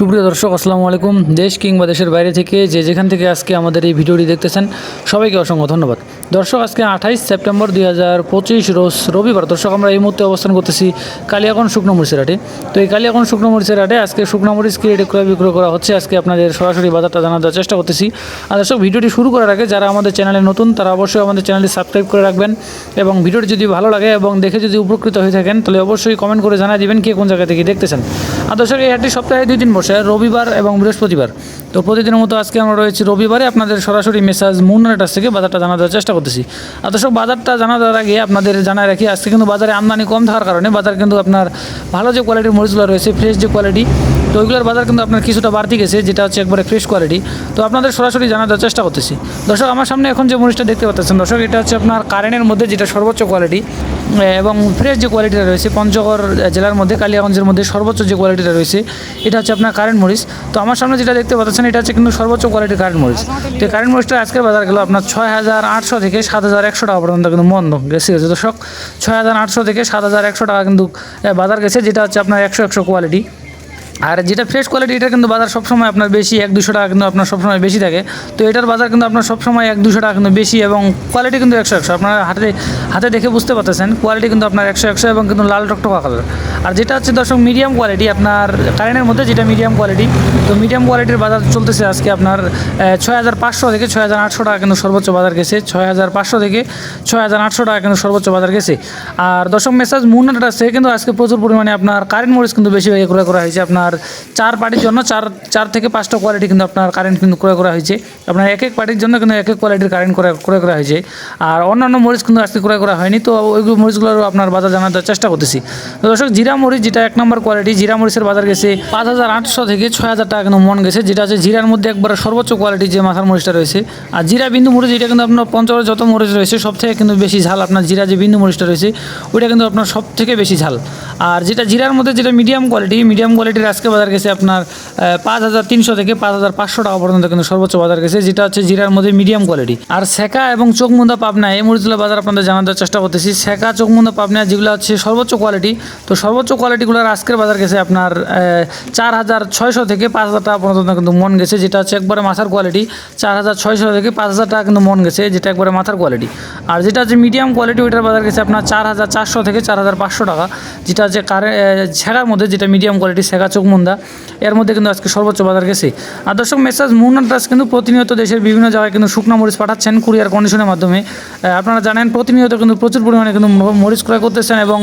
সুপ্রিয় দর্শক, আসসালামু আলাইকুম। দেশ কিংবা দেশের বাইরে থেকে যে যেখান থেকে আজকে আমাদের এই ভিডিওটি দেখতেছেন, সবাইকে অসংখ্য ধন্যবাদ। দর্শক, আজকে আঠাইশ সেপ্টেম্বর দুই হাজার পঁচিশ রোজ রবিবার। দর্শক, আমরা এই মুহূর্তে অবস্থান করতেছি কালিয়াগঞ্জ শুকনো মরিচের হাটে। তো এই কালিয়াগঞ্জ শুকনো মরিচের হাটে আজকে শুকনো মরিচ কি রেটে ক্রয় বিক্রয় করা হচ্ছে। আজকে আপনাদের সরাসরি বাজারটা জানার দেওয়ার চেষ্টা করতেছি। আর দর্শক, ভিডিওটি শুরু করার আগে যারা আমাদের চ্যানেলে নতুন, তারা অবশ্যই আমাদের চ্যানেলটি সাবস্ক্রাইব করে রাখবেন এবং ভিডিওটি যদি ভালো লাগে এবং দেখে যদি উপকৃত হয়ে থাকেন, তাহলে অবশ্যই কমেন্ট করে জানিয়ে দিবেন কে কোন জায়গা থেকে দেখতেছেন। আর দর্শক এই হাটটি সপ্তাহে দুই দিন বসে, রবিবার এবং বৃহস্পতিবার। তো প্রতিদিনের মতো আজকে আমরা রয়েছি রবিবারে। আপনাদের সরাসরি মেসাজ মুন্নার কাছ থেকে বাজারটা জানা দেওয়ার চেষ্টা করতেছি। আর দর্শক বাজারটা জানা দেওয়ার আগে আপনাদের জানায় রাখি, আজকে কিন্তু বাজারে আমদানি কম থাকার কারণে বাজার কিন্তু আপনার ভালো যে কোয়ালিটির মরিচগুলো রয়েছে ফ্রেশ যে কোয়ালিটি তো ওইগুলোর বাজার কিন্তু আপনার কিছুটা বাড়তি গেছে, যেটা হচ্ছে একবারে ফ্রেশ কোয়ালিটি তো আপনাদের সরাসরি জানার চেষ্টা করতেছি। দর্শক, আমার সামনে এখন যে মরিচটা দেখতে পাচ্ছেন দর্শক, এটা হচ্ছে আপনার কারেন্টের মধ্যে যেটা সর্বোচ্চ কোয়ালিটি এবং ফ্রেশ যে কোয়ালিটিটা রয়েছে, পঞ্চগড় জেলার মধ্যে, কালিয়াগঞ্জের মধ্যে সর্বোচ্চ যে কোয়ালিটিটা রয়েছে, এটা হচ্ছে আপনার কারেন্ট মরিচ। তো আমার সামনে যেটা দেখতে পাচ্ছেন এটা হচ্ছে কিন্তু সর্বোচ্চ কোয়ালিটির কারেন্ট মরিচ। তো কারেন্ট মরিচটা আজকের বাজার গেল আপনার ছয় হাজার আটশো থেকে সাত হাজার একশো টাকা পর্যন্ত কিন্তু মন্দ গেছে দর্শক ছয় হাজার আটশো থেকে সাত হাজার একশো টাকা কিন্তু বাজার গেছে, যেটা হচ্ছে আপনার একশো একশো কোয়ালিটি আর যেটা ফ্রেশ কোয়ালিটি এটা কিন্তু বাজার সবসময় আপনার বেশি, এক, দুশো টাকা কিন্তু আপনার সবসময় বেশি থাকে। তো এটার বাজার কিন্তু আপনার সবসময় এক, দুশো টাকা কিন্তু বেশি এবং কোয়ালিটি কিন্তু একশো একশো। আপনার হাতে হাতে দেখে বুঝতে পারতেছেন কোয়ালিটি কিন্তু আপনার একশো একশো এবং কিন্তু লাল টকটকা কালার আর যেটা হচ্ছে দর্শক মিডিয়াম কোয়ালিটি আপনার কারেন্টের মধ্যে যেটা মিডিয়াম কোয়ালিটি তো মিডিয়াম কোয়ালিটির বাজার চলতেছে আজকে আপনার ছয় হাজার পাঁচশো থেকে ছয় হাজার আটশো টাকা কিন্তু সর্বোচ্চ বাজার গেছে। ছয় হাজার পাঁচশো থেকে ছয় হাজার আটশো টাকা কিন্তু সর্বোচ্চ বাজার গেছে। আর দর্শক মেসাজ মুন্নাটা আছে কিন্তু আজকে প্রচুর পরিমাণে আপনার কারেন্ট মরিচ কিন্তু বেশি ক্রয় করা হয়েছে আপনার চার পার্টির জন্য চার চার থেকে পাঁচটা কোয়ালিটি কিন্তু আপনার কারেন্ট কিন্তু ক্রয় করা হয়েছে। আপনার এক এক পার্টির জন্য কিন্তু এক এক কোয়ালিটির কারেন্ট ক্রয় করা হয়েছে। আর অন্যান্য মরিচ কিন্তু আজকে ক্রয় করা হয়নি, তো ওইগুলো মরিচগুলোরও আপনার বাজার জানার চেষ্টা করতেছি। তো দর্শক, জিরা মরিচ যেটা এক নম্বর কোয়ালিটি জিরা মরিচের বাজার গেছে পাঁচ হাজার আটশো থেকে ছয় হাজার টাকা কিন্তু মন গেছে, যেটা হচ্ছে জিরার মধ্যে একবার সর্বোচ্চ কোয়ালিটি যে মাথার মরিচটা রয়েছে। আর জিরা বিন্দু মরিচ, এটা কিন্তু আপনার পঞ্চগড়ের যত মরিচ রয়েছে সব থেকে কিন্তু বেশি ঝাল আপনার জিরা যে বিন্দু মরিচটা রয়েছে, ওইটা কিন্তু আপনার সব থেকে বেশি ঝাল। আর যেটা জিরার মধ্যে যেটা মিডিয়াম কোয়ালিটি মিডিয়াম কোয়ালিটির বাজার গেছে আপনার পাঁচ হাজার তিনশো থেকে পাঁচ হাজার পাঁচশো টাকা পর্যন্ত কিন্তু সর্বোচ্চ বাজার গেছে, যেটা হচ্ছে জিরার মধ্যে মিডিয়াম কোয়ালিটি আর সেকা এবং চোখমুন্দা পাবনা, এই মরিচগুলো বাজার আপনাদের জানানোর চেষ্টা করতেছি। সেকা চোখমুন্দা, পাবনা যেগুলো হচ্ছে সর্বোচ্চ কোয়ালিটি তো সর্বোচ্চ কোয়ালিটিগুলোর আজকের বাজার গেছে আপনার চার হাজার ছয়শো থেকে পাঁচ হাজার টাকা পর্যন্ত কিন্তু মন গেছে, যেটা হচ্ছে একবারে মাথার কোয়ালিটি চার হাজার ছয়শো থেকে পাঁচ হাজার টাকা কিন্তু মন গেছে, যেটা একবারে মাথার কোয়ালিটি আর যেটা হচ্ছে মিডিয়াম কোয়ালিটি ওইটার বাজার গেছে আপনার চার হাজার চারশো থেকে চার হাজার পাঁচশো টাকা, যেটা হচ্ছে কারে ছেঁড়ার মধ্যে যেটা মিডিয়াম কোয়ালিটি শেখা চোখমুন্দা এর মধ্যে কিন্তু আজকে সর্বোচ্চ বাজার গেছে। আর দর্শক মেসাজ মুন্নান ট্রাস কিন্তু প্রতিনিয়ত দেশের বিভিন্ন জায়গায় কিন্তু শুকনো মরিচ পাঠাচ্ছেন কুরিয়ার কন্ডিশনের মাধ্যমে। আপনারা জানেন, প্রতিনিয়ত কিন্তু প্রচুর পরিমাণে কিন্তু মরিচ ক্রয় করতেছেন এবং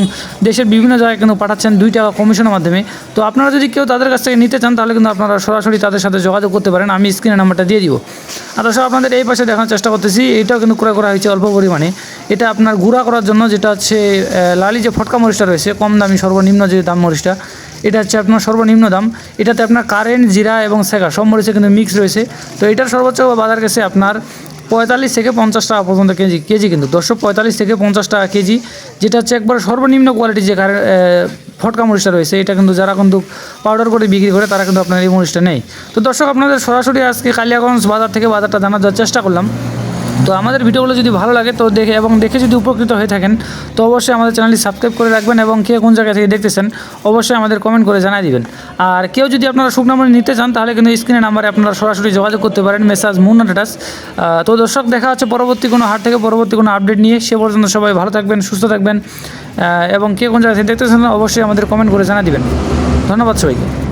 দেশের বিভিন্ন জায়গায় কিন্তু পাঠাচ্ছেন দুই টাকা কমিশনের মাধ্যমে। তো আপনারা যদি কেউ তাদের কাছ থেকে নিতে চান, তাহলে কিন্তু আপনারা সরাসরি তাদের সাথে যোগাযোগ করতে পারেন। আমি স্ক্রিনে নাম্বারটা দিয়ে দিব। আর দর্শক, আপনাদের এই পাশে দেখানোর চেষ্টা করতেছি, এটাও কিন্তু ক্রয় করা হয়েছে অল্প পরিমাণে। এটা আপনার গুঁড়া করার জন্য যেটা হচ্ছে লালি যে ফটকা মরিচটা রয়েছে, কম দামি সর্বনিম্ন যে দাম মরিচটা এটা হচ্ছে আপনার সর্বনিম্ন দাম। এটাতে আপনার কারেন্ট জিরা এবং সেগা সব মরিচে কিন্তু মিক্স রয়েছে। তো এটার সর্বোচ্চ বাজার গেছে আপনার পঁয়তাল্লিশ থেকে পঞ্চাশ টাকা পর্যন্ত কেজি কেজি কিন্তু। দশশো পঁয়তাল্লিশ থেকে পঞ্চাশ টাকা কেজি, যেটা হচ্ছে একবার সর্বনিম্ন কোয়ালিটি যে ফটকা মরিচটা রয়েছে, এটা কিন্তু যারা কিন্তু পাউডার করে বিক্রি করে, তারা কিন্তু আপনার এই মরিচটা নেই তো দর্শক, আপনাদের সরাসরি আজকে কালিয়াগঞ্জ বাজার থেকে বাজারটা জানার চেষ্টা করলাম। তো আমাদের ভিডিওগুলো যদি ভালো লাগে তো দেখে এবং দেখে যদি উপকৃত হয়ে থাকেন, তো অবশ্যই আমাদের চ্যানেলটি সাবস্ক্রাইব করে রাখবেন এবং কে কোন জায়গা থেকে দেখতেছেন, অবশ্যই আমাদের কমেন্ট করে জানাই দিবেন। আর কেউ যদি আপনারা শুকনো মরিচ নিতে চান, তাহলে কিন্তু স্ক্রিনে নাম্বারে আপনারা সরাসরি যোগাযোগ করতে পারেন, মেসাজ মুন্না টাটাস। তো দর্শক, দেখা হচ্ছে পরবর্তী কোনো হাট থেকে, পরবর্তী কোনো আপডেট নিয়ে। সে পর্যন্ত সবাই ভালো থাকবেন, সুস্থ থাকবেন এবং কে কোন জায়গা থেকে দেখতেছেন, অবশ্যই আমাদের কমেন্ট করে জানা দিবেন। ধন্যবাদ সবাইকে।